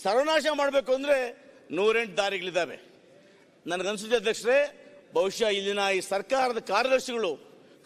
ಸರ್ವನಾಶ ಮಾಡಬೇಕು ಅಂದರೆ ನೂರೆಂಟು ದಾರಿಗಳಿದ್ದಾವೆ. ನನಗನ್ಸುತ್ತೆ ಅಧ್ಯಕ್ಷರೇ, ಬಹುಶಃ ಇಲ್ಲಿನ ಈ ಸರ್ಕಾರದ ಕಾರ್ಯದರ್ಶಿಗಳು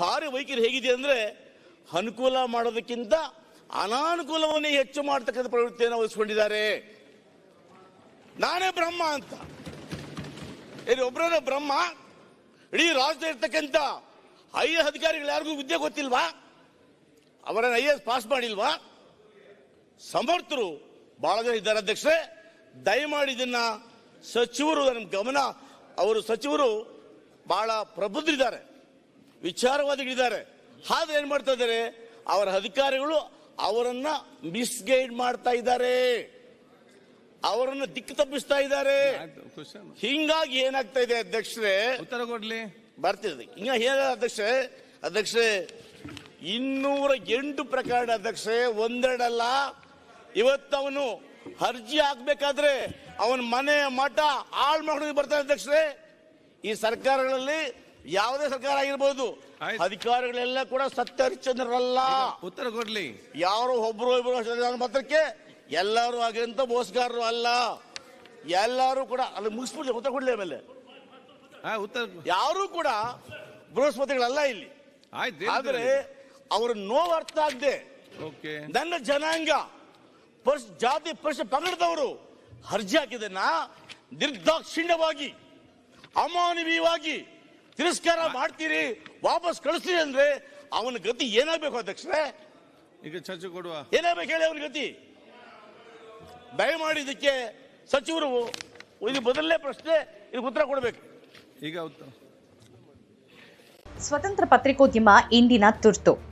ಕಾರ್ಯವೈಖರಿ ಹೇಗಿದೆ ಅಂದರೆ ಅನುಕೂಲ ಮಾಡೋದಕ್ಕಿಂತ ಅನಾನುಕೂಲವನ್ನೇ ಹೆಚ್ಚು ಮಾಡತಕ್ಕಂಥ ಪ್ರವೃತ್ತಿಯನ್ನು ವಹಿಸ್ಕೊಂಡಿದ್ದಾರೆ. ನಾನೇ ಬ್ರಹ್ಮ ಅಂತ. ಇಲ್ಲಿ ಒಬ್ಬರೇ ಬ್ರಹ್ಮ, ಇಡೀ ರಾಜ್ಯದ ಇರ್ತಕ್ಕಂಥ ಐ ಎ ಅಧಿಕಾರಿಗಳು ಯಾರಿಗೂ ವಿದ್ಯೆ ಗೊತ್ತಿಲ್ವಾ? ಅವರನ್ನು ಐ ಎಸ್ ಪಾಸ್ ಮಾಡಿಲ್ವಾ? ಸಮರ್ಥರು ಬಹಳ ಜನ ಇದ್ದಾರೆ ಅಧ್ಯಕ್ಷರೇ. ದಯಮಾಡಿ ಇದನ್ನ ಸಚಿವರು ನಮ್ಮ ಗಮನ ಅವರು ಸಚಿವರು ಬಹಳ ಪ್ರಬುದ್ಧರಿದ್ದಾರೆ ವಿಚಾರವಾದಿಗಳಿದ್ದಾರೆ. ಆದ್ರೆ ಏನ್ ಮಾಡ್ತಾ ಇದ್ದಾರೆ? ಅವರ ಅಧಿಕಾರಿಗಳು ಅವರನ್ನ ಮಿಸ್ಗೈಡ್ ಮಾಡ್ತಾ ಇದ್ದಾರೆ. ಅವರನ್ನು ದಿಕ್ಕು ತಪ್ಪಿಸ್ತಾ ಇದ್ದಾರೆ. ಹಿಂಗಾಗಿ ಏನಾಗ್ತಾ ಇದೆ ಅಧ್ಯಕ್ಷರೇ? ಉತ್ತರ ಕೊಡ್ಲಿ. ಬರ್ತಿದೆ ಹಿಂಗ ಹೇಳ ಅಧ್ಯಕ್ಷರೇ? ಅಧ್ಯಕ್ಷರೇ ಇನ್ನೂರ ಎಂಟು ಪ್ರಕರಣ ಅಧ್ಯಕ್ಷರೇ ಒಂದೆರಡಲ್ಲ. ಇವತ್ತು ಅವನು ಅರ್ಜಿ ಹಾಕ್ಬೇಕಾದ್ರೆ ಅವನ ಮನೆ ಮಠ ಹಾಳು ಮಾಡ್ಕೊಂಡು ಬರ್ತಾನೆ ಅಧ್ಯಕ್ಷರೇ. ಈ ಸರ್ಕಾರಗಳಲ್ಲಿ ಯಾವುದೇ ಸರ್ಕಾರ ಆಗಿರ್ಬೋದು. ಅಧಿಕಾರಿಗಳೆಲ್ಲ ಕೂಡ ಸತ್ಯ ಹರಿಚಂದ್ರಲ್ಲ ಉತ್ತರ ಕೊಡ್ಲಿ. ಯಾರು ಒಬ್ರು ಇಬ್ರು ಮಾತ್ರಕ್ಕೆ ಎಲ್ಲರೂ ಆಗಿರಂತ ಮೋಸಗಾರರು ಅಲ್ಲ. ಎಲ್ಲರೂ ಕೂಡ ಅಲ್ಲಿ ಮುಗಿಸ್ಬಿಡ್ಲಿ ಉತ್ತರ ಕೊಡ್ಲಿ ಆಮೇಲೆ. ಯಾರು ಉತ್ತರ ಯಾರು ಕೂಡ ಬೃಹಸ್ಪತಿಗಳಲ್ಲ ಇಲ್ಲಿ. ಆದ್ರೆ ಅವರ ನೋವು ಅರ್ಥ ಆಗದೆ ಓಕೆ ನನ್ನ ಜನಾಂಗ ಪರ್ಸ್ ಜಾತಿ ಪರ್ಷ ಪಂಗಡದವರು ಅರ್ಜಿ ಹಾಕಿದನ್ನ ನಿರ್ದಾಕ್ಷಿಣ್ಯವಾಗಿ ಅಮಾನವೀಯವಾಗಿ ತಿರಸ್ಕಾರ ಮಾಡ್ತೀರಿ ವಾಪಸ್ ಕಳಿಸ್ತೀರಿ ಅಂದ್ರೆ ಅವನ ಗತಿ ಏನಾಗಬೇಕು ಅಧ್ಯಕ್ಷರೇ? ಈಗ ಚರ್ಚೆ ಕೊಡುವ. ಏನಾಗಬೇಕು ಹೇಳಿ ಅವನ ಗತಿ? ದಯಮಾಡಿ ಇದಕ್ಕೆ ಸಚಿವರು ಇದು ಮೊದಲನೇ ಪ್ರಶ್ನೆ ಇದಕ್ಕೆ ಉತ್ತರ ಕೊಡಬೇಕು. ಈಗ ಉತ್ತರ. ಸ್ವತಂತ್ರ ಪತ್ರಿಕೋದ್ಯಮ ಇಂದಿನ ತುರ್ತು.